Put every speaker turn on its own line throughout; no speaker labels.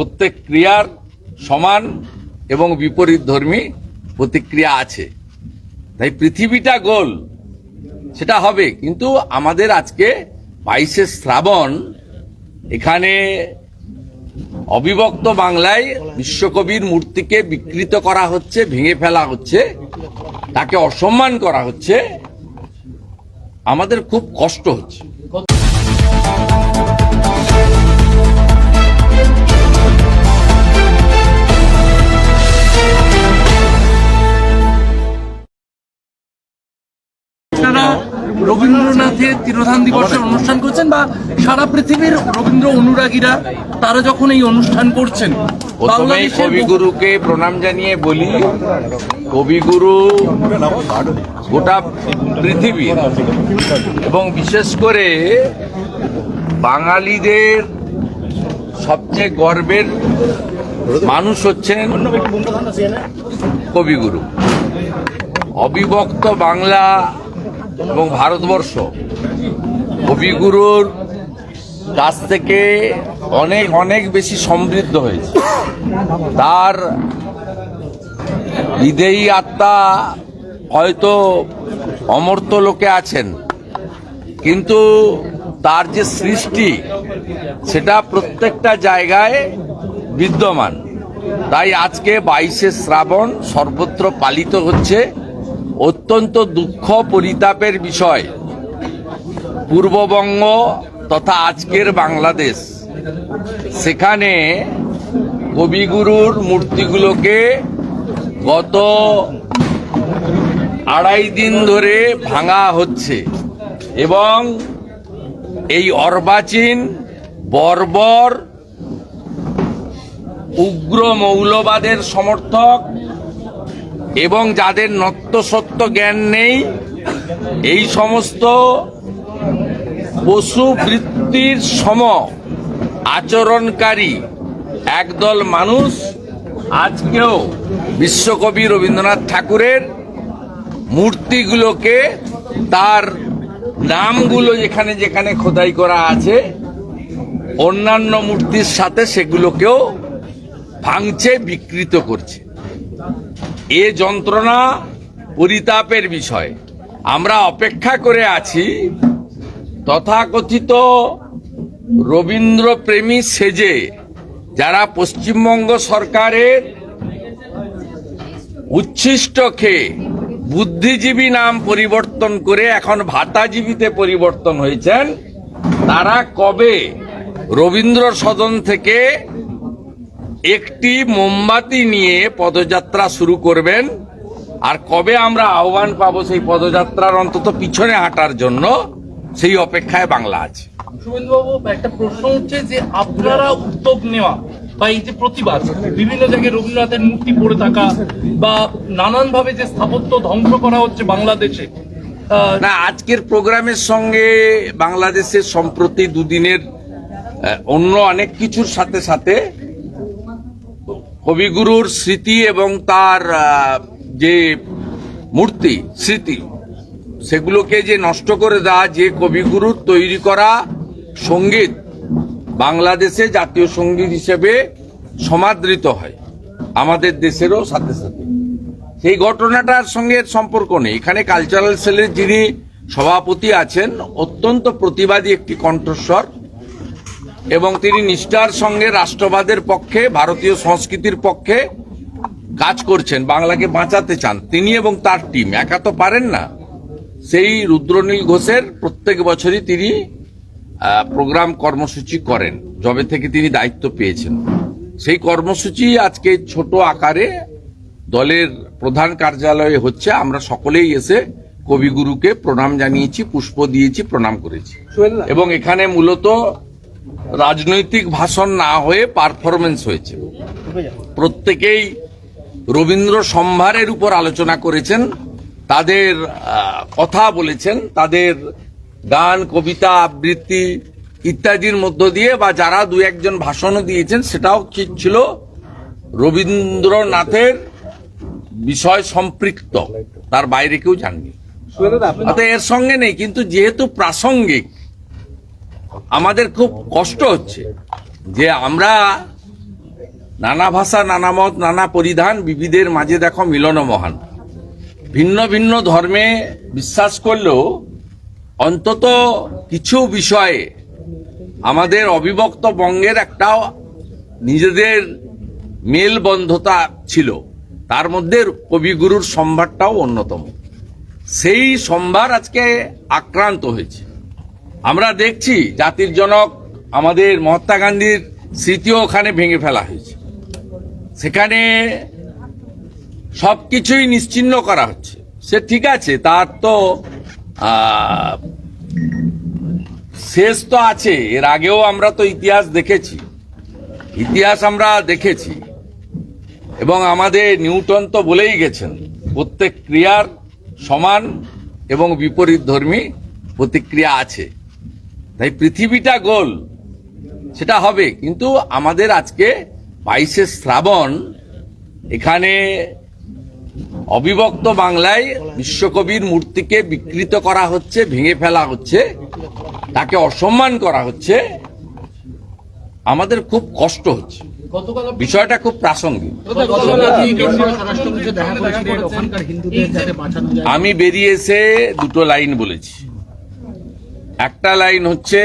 প্রত্যেক ক্রিয়ার সমান এবং বিপরীত ধর্মী প্রতিক্রিয়া আছে। তাই পৃথিবীটা গোল, সেটা হবে। কিন্তু আমাদের আজকে বাইশে শ্রাবণ, এখানে অবিভক্ত বাংলায় বিশ্বকবির মূর্তিকে বিকৃত করা হচ্ছে, ভেঙে ফেলা হচ্ছে, তাকে অসম্মান করা হচ্ছে। আমাদের খুব কষ্ট হচ্ছে।
রবীন্দ্রনাথের তিরোধান দিবসের অনুষ্ঠান করছেন বা সারা পৃথিবীর রবীন্দ্র অনুরাগীরা তারা যখন এই অনুষ্ঠান করছেন
কবিগুরুকে প্রণাম জানিয়ে বলি কবিগুরু গোটা পৃথিবীর এবং বিশেষ করে বাঙালিদের সবচেয়ে গর্বের মানুষ হচ্ছেন কবিগুরু। অবিভক্ত বাংলা এবং ভারতবর্ষ। কবিগুরুর কাছ থেকে অনেক অনেক বেশি সমৃদ্ধ হয়েছে। তার বিদেয়ী আত্মা হয়তো অমর্ত লোকে আছেন, কিন্তু তার যে সৃষ্টি, সেটা প্রত্যেকটা জায়গায় বিদ্যমান। তাই আজকে বাইশে শ্রাবণ সর্বত্র পালিত হচ্ছে। অত্যন্ত দুঃখ পরিতাপের বিষয়। পূর্ববঙ্গ তথা আজকের বাংলাদেশ। সেখানে কবিগুরুর মূর্তিগুলোকে গত আড়াই দিন ধরে ভাঙা হচ্ছে এবং এই অর্বাচীন, বর্বর, উগ্র মৌলবাদের সমর্থক এবং যাদের নত্যসত্য জ্ঞান নেই, এই সমস্ত পশু বৃত্তির সম আচরণকারী একদল মানুষ আজকেও বিশ্বকবি রবীন্দ্রনাথ ঠাকুরের মূর্তিগুলোকে তার নামগুলো যেখানে যেখানে খোদাই করা আছে, অন্যান্য মূর্তির সাথে সেগুলোকেও ভাঙছে বিকৃত করছে। এ যন্ত্রণা পরিতাপের বিষয়। আমরা অপেক্ষা করে আছি, তথাকথিত রবীন্দ্র প্রেমী সেজে, যারা পশ্চিমবঙ্গ সরকারের উচ্ছিষ্ট খেয়ে বুদ্ধিজীবী নাম পরিবর্তন করে এখন ভাতাজীবীতে পরিবর্তন হয়েছেন, তারা কবে রবীন্দ্র সদন থেকে একটি মোমবাতি নিয়ে পদযাত্রা শুরু করবেন। আর কবে আমরা আহ্বান পাব সেই পদযাত্রার অন্তত পিছনে হাঁটার জন্য সেই অপেক্ষায় বাংলা আছে।
শুভেন্দুবাবু একটা প্রশ্ন হচ্ছে যে আপনারা উদ্যোগ নেওয়া বা এই যে প্রতিবাদ বিভিন্ন জায়গায় রবীন্দ্রনাথের মূর্তি পড়ে থাকা বা নানানভাবে যে স্থাপত্য ধ্বংস করা হচ্ছে বাংলাদেশে
না আজকের প্রোগ্রামের সঙ্গে বাংলাদেশের সম্প্রতি দুদিনের অন্য অনেক কিছুর সাথে সাথে কবিগুরুর স্মৃতি এবং তার যে মূর্তি, স্মৃতি, সেগুলোকে যে নষ্ট করে দেওয়া, যে কবিগুরুর তৈরি করা সংগীত বাংলাদেশে জাতীয় সংগীত হিসেবে সমাদৃত হয়, আমাদের দেশেরও সাথে সাথে। সেই ঘটনাটার সঙ্গে সম্পর্ক নেই। এখানে কালচারাল সেলের যিনি সভাপতি আছেন, অত্যন্ত প্রতিবাদী একটি কণ্ঠস্বর এবং তিনি নিষ্ঠার সঙ্গে রাষ্ট্রবাদের পক্ষে ভারতীয় সংস্কৃতির পক্ষে কাজ করছেন বাংলাকে বাঁচাতে চান। তিনি এবং তার টিম একা তো পারেন না। সেই রুদ্রনীল ঘোষের প্রত্যেক বছরই তিনি প্রোগ্রাম কর্মসূচি করেন যবে থেকে তিনি দায়িত্ব পেয়েছেন। সেই কর্মসূচি আজকে ছোট আকারে দলের প্রধান কার্যালয়ে হচ্ছে। আমরা সকলেই এসে কবিগুরুকে প্রণাম জানিয়েছি পুষ্প দিয়েছি প্রণাম করেছি। এবং এখানে মূলত রাজনৈতিক ভাষণ না হয়ে পারফরমেন্স হয়েছে। প্রত্যেকেই রবীন্দ্র সম্ভারের উপর আলোচনা করেছেন তাদের কথা বলেছেন তাদের গান কবিতা আবৃত্তি ইত্যাদির মধ্য দিয়ে বা যারা দু একজন ভাষণও দিয়েছেন সেটাও ঠিক ছিল। রবীন্দ্রনাথের বিষয় সম্পৃক্ত তার বাইরে কেউ যাননি এর সঙ্গে নেই কিন্তু যেহেতু প্রাসঙ্গিক আমাদের খুব কষ্ট হচ্ছে যে আমরা নানা ভাষা, নানা মত, নানা পরিধান বিবিধের মাঝে দেখো মিলন মহান। ভিন্ন ভিন্ন ধর্মে বিশ্বাস করলেও অন্তত কিছু বিষয়ে আমাদের অবিভক্ত বঙ্গের একটা নিজেদের মেলবন্ধতা ছিল। তার মধ্যে কবিগুরুর সম্ভারটাও অন্যতম। সেই সম্ভার আজকে আক্রান্ত হয়েছে। আমরা দেখছি জাতির জনক আমাদের মহাত্মা গান্ধীর স্মৃতিও ওখানে ভেঙে ফেলা হয়েছে। সেখানে সবকিছুই নিশ্চিন্ন করা হচ্ছে। সে ঠিক আছে, তার তো শেষ তো আছে, এর আগেও আমরা তো ইতিহাস দেখেছি। ইতিহাস আমরা দেখেছি। এবং আমাদের নিউটন তো বলেই গেছেন, প্রত্যেক ক্রিয়ার সমান এবং বিপরীত ধর্মী প্রতিক্রিয়া আছে। তাই পৃথিবীটা গোল। সেটা হবে। কিন্তু আমাদের আজকে বাইশে শ্রাবণ, এখানে অবিভক্ত বাংলায় বিশ্বকবির মূর্তিকে বিকৃত করা হচ্ছে, ভেঙে ফেলা হচ্ছে, তাকে অসম্মান করা হচ্ছে। আমাদের খুব কষ্ট হচ্ছে। বিষয়টা খুব প্রাসঙ্গিক। আমি বেরিয়ে এসে দুটো লাইন বলেছি। একটা লাইন হচ্ছে,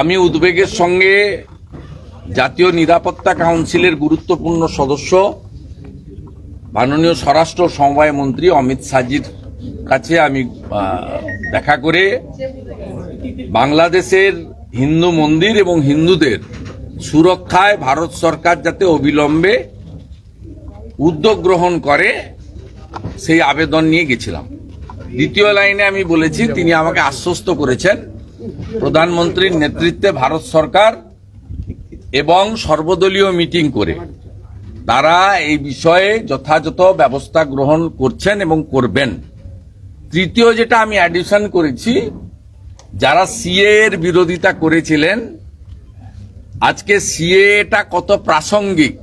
আমি উদ্বেগের সঙ্গে জাতীয় নিরাপত্তা কাউন্সিলের গুরুত্বপূর্ণ সদস্য, মাননীয় স্বরাষ্ট্র সমবায় মন্ত্রী অমিত শাহজির কাছে আমি দেখা করে বাংলাদেশের হিন্দু মন্দির এবং হিন্দুদের সুরক্ষায় ভারত সরকার যাতে অবিলম্বে উদ্যোগ গ্রহণ করে, সেই আবেদন নিয়ে গেছিলাম। দ্বিতীয় লাইনে আমি বলেছি, তিনি আমাকে আশ্বস্ত করেছেন, প্রধানমন্ত্রীর নেতৃত্বে ভারত সরকার এবং সর্বদলীয় মিটিং করে তারা এই বিষয়ে যথাযথ ব্যবস্থা গ্রহণ করছেন এবং করবেন। তৃতীয় যেটা আমি অ্যাডিশন করেছি, যারা সিএ এর বিরোধিতা করেছিলেন, আজকে সিএটা কত প্রাসঙ্গিক।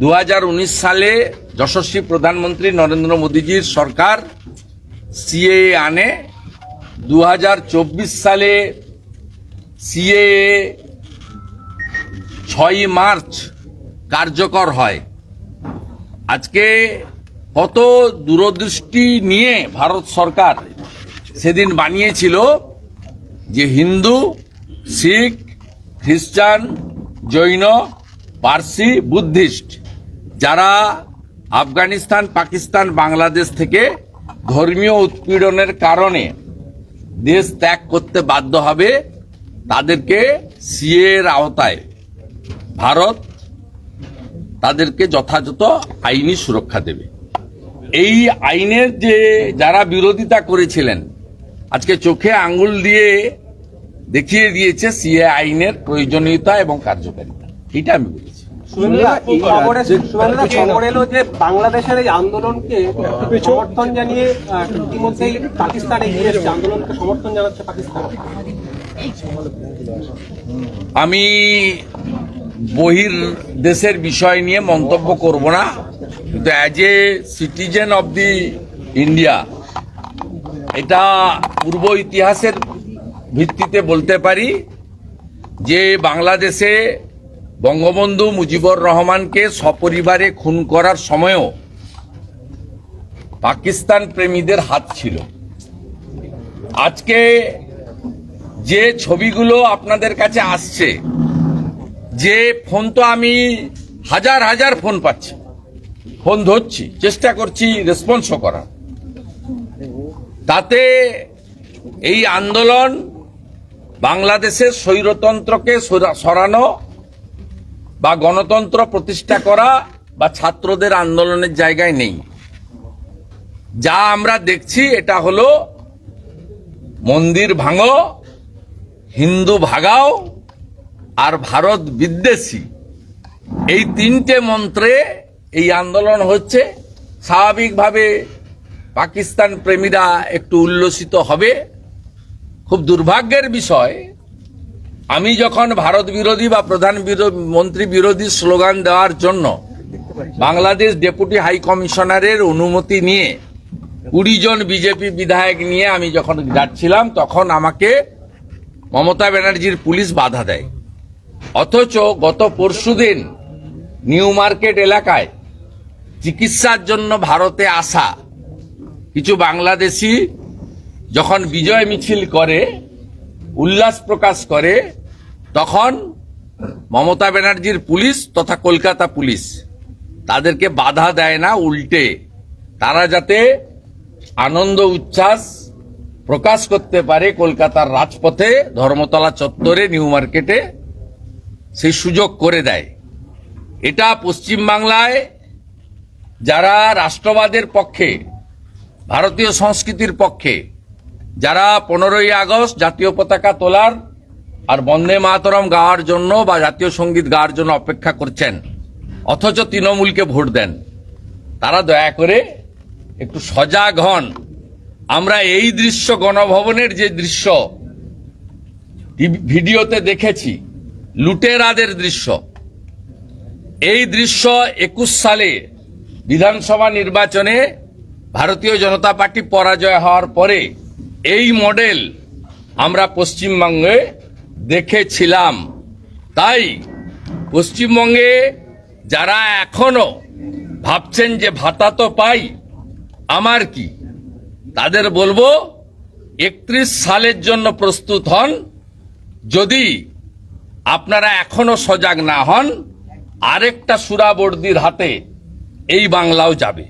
দু হাজার উনিশ সালে যশস্বী প্রধানমন্ত্রী নরেন্দ্র মোদীজির সরকার সিএ আনে দু হাজার চব্বিশ সালে সিএ ছয়ই মার্চ কার্যকর হয়। আজকে কত দূরদৃষ্টি নিয়ে ভারত সরকার সেদিন বানিয়েছিল যে হিন্দু, শিখ, খ্রিস্টান, জৈন, পার্সি, বুদ্ধিস্ট যারা আফগানিস্তান, পাকিস্তান, বাংলাদেশ থেকে ধর্মীয় উৎপীড়নের কারণে দেশ ত্যাগ করতে বাধ্য হবে তাদেরকে সিএ এর আওতায়। ভারত তাদেরকে যথাযথ আইনি সুরক্ষা দেবে। এই আইনের যে যারা বিরোধিতা করেছিলেন, আজকে চোখে আঙ্গুল দিয়ে দেখিয়ে দিয়েছে সিএ আইনের প্রয়োজনীয়তা এবং কার্যকারিতা। এটা আমি বলেছি।
যে বাংলাদেশের এই আন্দোলনকে সমর্থন জানিয়ে ইতিমধ্যেই পাকিস্তান এগিয়ে এসেছে আন্দোলনকে সমর্থন জানাচ্ছে পাকিস্তান।
আমি বহির দেশের বিষয় নিয়ে মন্তব্য করব না কিন্তু as a citizen of the India এটা পূর্ব ইতিহাসের ভিত্তিতে বলতে পারি যে বাংলাদেশে বঙ্গবন্ধু মুজিবুর রহমানকে সপরিবারে খুন করার সময়ও পাকিস্তান প্রেমীদের হাত ছিল। আজকে যে ছবিগুলো আপনাদের কাছে আসছে, যে ফোন তো আমি হাজার হাজার ফোন পাচ্ছি, ফোন ধরছি, চেষ্টা করছি রেসপন্সও করার। তাতে এই আন্দোলন বাংলাদেশের স্বৈরতন্ত্রকে সরা- সরানো বা গণতন্ত্র প্রতিষ্ঠা করা বা ছাত্রদের আন্দোলনের জায়গায় নেই। যা আমরা দেখছি, এটা হলো মন্দির ভাঙো, হিন্দু ভাগাও, আর ভারত বিদ্বেষী। এই তিনটে মন্ত্রে এই আন্দোলন হচ্ছে। স্বাভাবিকভাবে পাকিস্তান প্রেমীরা একটু উল্লসিত হবে। খুব দুর্ভাগ্যের বিষয় আমি যখন ভারত বিরোধী বা প্রধান মন্ত্রী বিরোধী স্লোগান দেওয়ার জন্য বাংলাদেশ ডেপুটি হাই কমিশনারের অনুমতি নিয়ে কুড়ি জন বিজেপি বিধায়ক নিয়ে আমি যখন যাচ্ছিলাম, তখন আমাকে মমতা ব্যানার্জির পুলিশ বাধা দেয়। অথচ গত পরশুদিন নিউ মার্কেট এলাকায় চিকিৎসার জন্য ভারতে আসা কিছু বাংলাদেশি যখন বিজয় মিছিল করে উল্লাস প্রকাশ করে তখন মমতা ব্যানার্জির পুলিশ তথা কলকাতা পুলিশ। তাদেরকে বাধা দেয় না উল্টে। তারা যাতে আনন্দ উচ্ছ্বাস প্রকাশ করতে পারে কলকাতার রাজপথে ধর্মতলা চত্বরে নিউ মার্কেটে, সেই সুযোগ করে দেয়। এটা পশ্চিমবাংলায় যারা রাষ্ট্রবাদের পক্ষে, ভারতীয় সংস্কৃতির পক্ষে যারা পনেরোই আগস্ট জাতীয় পতাকা তোলার আর বন্দে মাতরম গাওয়ার জন্য বা জাতীয় সংগীত গাওয়ার জন্য অপেক্ষা করছেন, অথচ তৃণমূলকে ভোট দেন, তারা দয়া করে একটু সজাগ হন। আমরা এই দৃশ্য, গণভবনের যে দৃশ্য, ভিডিওতে দেখেছি, লুটেরাদের দৃশ্য। এই দৃশ্য একুশ সালে বিধানসভা নির্বাচনে ভারতীয় জনতা পার্টি পরাজয় হওয়ার পরে এই মডেল আমরা পশ্চিমবঙ্গে দেখেছিলাম। তাই পশ্চিমবঙ্গে যারা এখনও ভাবছেন যে ভাতা তো পাই আমার কি? তাদের বলব একত্রিশ সালের জন্য প্রস্তুত হন। যদি আপনারা এখনও সজাগ না হন আরেকটা সুরাবর্দির হাতে এই বাংলাও যাবে।